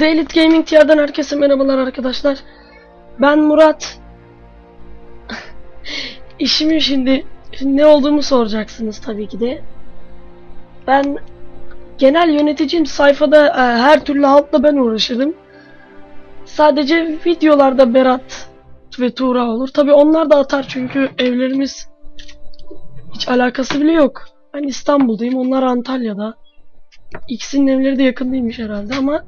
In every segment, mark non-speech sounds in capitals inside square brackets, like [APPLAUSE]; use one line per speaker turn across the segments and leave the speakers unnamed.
Daily Gaming TR'den herkese merhabalar arkadaşlar. Ben Murat. [LAUGHS] İşimin şimdi ne olduğumu soracaksınız tabii ki de. Ben genel yöneticiyim. Sayfada e, her türlü halkla ben uğraşırım. Sadece videolarda Berat ve Tuğra olur. Tabii onlar da atar çünkü evlerimiz hiç alakası bile yok. Ben İstanbul'dayım. Onlar Antalya'da. İkisinin evleri de yakın değilmiş herhalde ama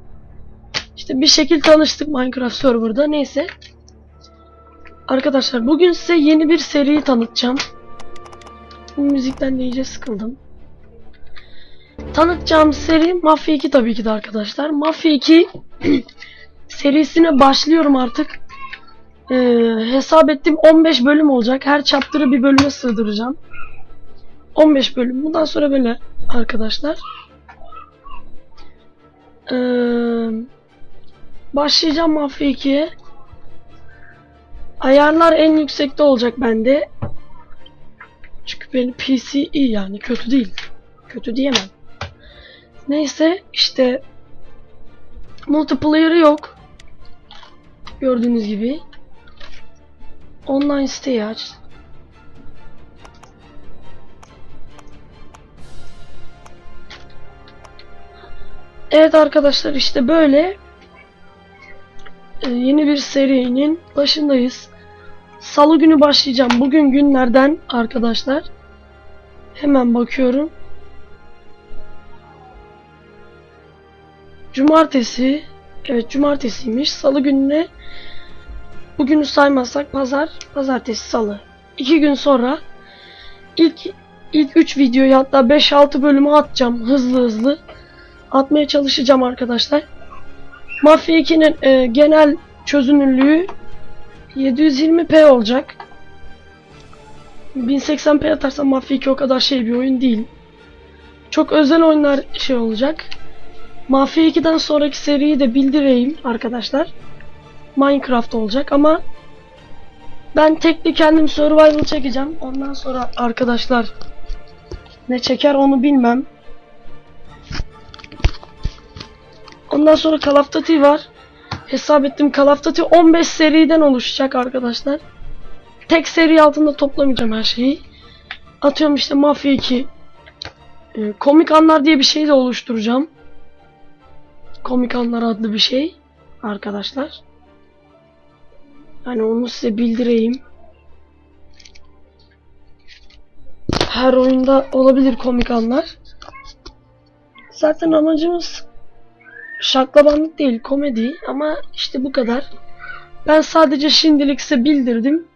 işte bir şekil tanıştık Minecraft serverda. Neyse. Arkadaşlar bugün size yeni bir seriyi tanıtacağım. Bu müzikten de iyice sıkıldım. Tanıtacağım seri Mafya 2 tabii ki de arkadaşlar. Mafya 2 [CLEARS THROAT] serisine başlıyorum artık. Ee, hesap ettim 15 bölüm olacak. Her chapter'ı bir bölüme sığdıracağım. 15 bölüm. Bundan sonra böyle arkadaşlar. Ee, başlayacağım Mafya 2'ye. Ayarlar en yüksekte olacak bende. Çünkü benim PC iyi yani kötü değil. Kötü diyemem. Neyse işte multiplayer'ı yok. Gördüğünüz gibi. Online siteyi aç. Evet arkadaşlar işte böyle yeni bir serinin başındayız. Salı günü başlayacağım. Bugün günlerden arkadaşlar. Hemen bakıyorum. Cumartesi. Evet cumartesiymiş. Salı gününe bugünü saymazsak pazar, pazartesi, salı. İki gün sonra ilk ilk 3 videoyu hatta 5-6 bölümü atacağım hızlı hızlı. Atmaya çalışacağım arkadaşlar. Mafya 2'nin e, genel çözünürlüğü 720p olacak. 1080p atarsam Mafya 2 o kadar şey bir oyun değil. Çok özel oyunlar şey olacak. Mafya 2'den sonraki seriyi de bildireyim arkadaşlar. Minecraft olacak ama ben tekli kendim survival çekeceğim. Ondan sonra arkadaşlar ne çeker onu bilmem. Ondan sonra Call of Duty var. Hesap ettim Call of Duty 15 seriden oluşacak arkadaşlar. Tek seri altında toplamayacağım her şeyi. Atıyorum işte Mafya 2. e, komik anlar diye bir şey de oluşturacağım. Komik anlar adlı bir şey. Arkadaşlar. Hani onu size bildireyim. Her oyunda olabilir komik anlar. Zaten amacımız şaklabanlık değil komedi ama işte bu kadar. Ben sadece şimdilik size bildirdim.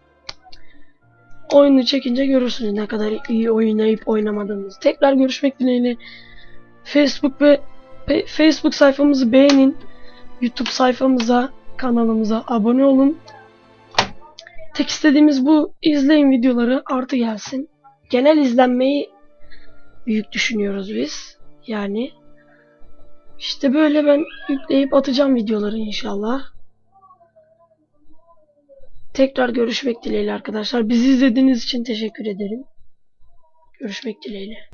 Oyunu çekince görürsünüz ne kadar iyi oynayıp oynamadığınızı. Tekrar görüşmek dileğiyle. Facebook ve Facebook sayfamızı beğenin. YouTube sayfamıza, kanalımıza abone olun. Tek istediğimiz bu. izleyin videoları artı gelsin. Genel izlenmeyi büyük düşünüyoruz biz. Yani işte böyle ben yükleyip atacağım videoları inşallah. Tekrar görüşmek dileğiyle arkadaşlar. Bizi izlediğiniz için teşekkür ederim. Görüşmek dileğiyle.